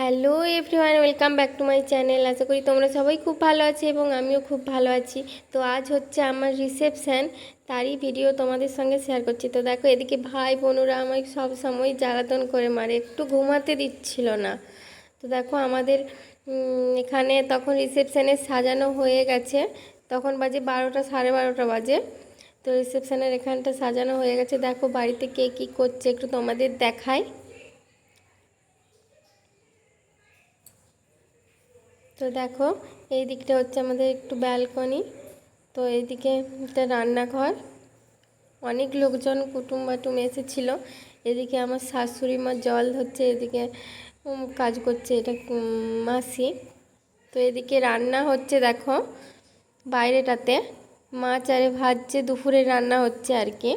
Hello everyone, welcome back to my channel. আশা করি তোমরা সবাই খুব ভালো আছি এবং আমিও খুব ভালো আছি। তো আজ হচ্ছে আমার রিসেপশান, তারই ভিডিও তোমাদের সঙ্গে শেয়ার করছি। তো দেখো, এদিকে ভাই বোনরা আমায় সব সময় জ্বালাতন করে মারে, একটু ঘুমাতে দিচ্ছিল না। তো দেখো, আমাদের এখানে তখন রিসেপশানে সাজানো হয়ে গেছে। তখন বাজে বারোটা, সাড়ে বারোটা বাজে। তো রিসেপশানের এখানটা সাজানো হয়ে গেছে। দেখো, বাড়িতে কে কী করছে একটু তোমাদের দেখায় তো দেখো, এই দিকটা হচ্ছে আমাদের একটু ব্যালকনি তো এইদিকে একটা রান্নাঘর। অনেক লোকজন কুটুম বাটুম এসেছিল। এদিকে আমার শাশুড়ি মা জল হচ্ছে এদিকে কাজ করছে এটা মাসি। তো এদিকে রান্না হচ্ছে দেখো, বাইরেটাতে। মাছ আরে ভাজছে দুপুরে রান্না হচ্ছে আর কি।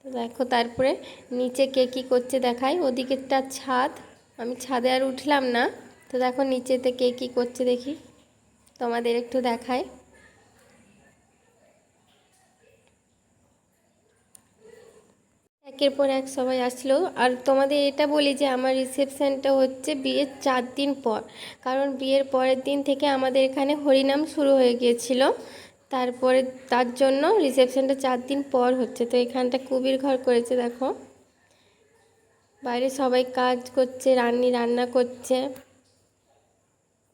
তো দেখো তারপরে নিচে কে কী করছে দেখায় ওদিকেরটা ছাদ। আমি ছাদে আর উঠলাম না। তো দেখো নিচেতে কে কী করছে দেখি। তোমাদের একটু দেখায় একের পর এক সবাই আসলো। আর তোমাদের এটা বলি যে, আমার রিসেপশানটা হচ্ছে বিয়ের চার দিন পর। কারণ বিয়ের পরের দিন থেকে আমাদের এখানে হরিনাম শুরু হয়ে গিয়েছিল। তারপরে তার জন্য রিসেপশানটা চার দিন পর হচ্ছে। তো এখানটা কুবির ঘর করেছে, দেখো। বাইরে সবাই কাজ করছে রান্নি রান্না করছে।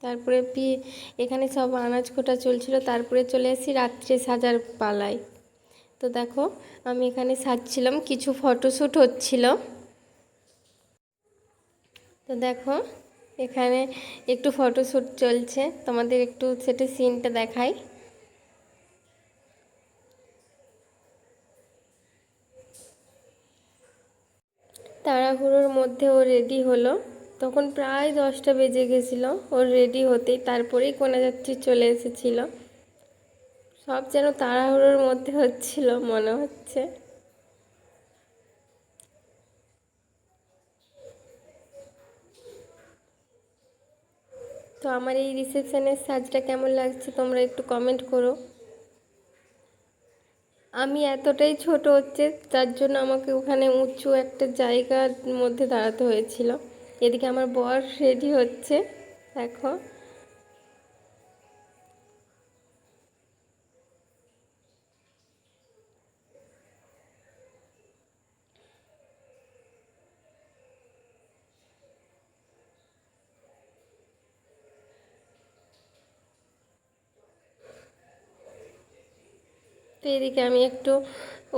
তারপরে পি, এখানে সব আনাজ কোটা চলছিল, তারপরে চলে আসি রাত্রে সাজার পালায়। তো দেখো, আমি এখানে সাজছিলাম, কিছু ফটোশ্যুট হচ্ছিল। তো দেখো, এখানে একটু ফটোশ্যুট চলছে, তোমাদের একটু সেটা সিনটা দেখাই। তাড়াহুড়োর মধ্যে ও রেডি হলো। তখন প্রায় দশটা বেজে গেছিল। ওর রেডি হতেই তারপরেই কোনাযাত্রী চলে এসেছিল। সব যেন তাড়াহুড়োর মধ্যে হচ্ছিল, মনে হচ্ছে। তো আমার এই রিসেপশনের সাজটা কেমন লাগছে তোমরা একটু কমেন্ট করো। আমি এতটাই ছোট হচ্ছে, তার জন্য আমাকে ওখানে উঁচু একটা জায়গার মধ্যে দাঁড়াতে হয়েছিল। এদিকে আমার বর রেডি হচ্ছে, দেখো। তো এদিকে আমি একটু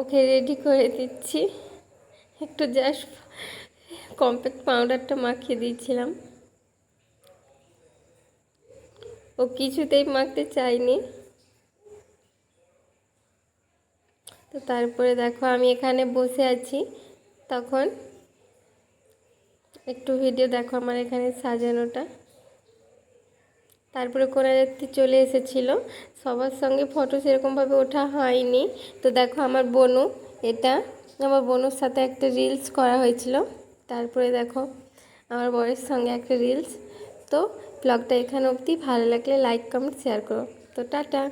ওকে রেডি করে দিচ্ছি। একটু জাস্ট কম্প্যাক্ট পাউডারটা মাখিয়ে দিয়েছিলাম। ও কিছুতেই মাখতে চায়নি। তো তারপরে দেখো আমি এখানে বসে আছি। তখন একটু ভিডিও দেখো আমার এখানে সাজানোটা। তারপরে কোনাযাত্রী চলে এসেছিল, সবার সঙ্গে ফটো সেরকমভাবে ওঠা হয়নি। তো দেখো আমার বোনু, এটা আমার বোনুর সাথে একটা রিলস করা হয়েছিল। তারপরে দেখো, আমার বয়ের সঙ্গে একটা রিলস তো ব্লগটা এখানে অবধি। ভালো লাগলে লাইক কমেন্ট শেয়ার করো। তো টাটা।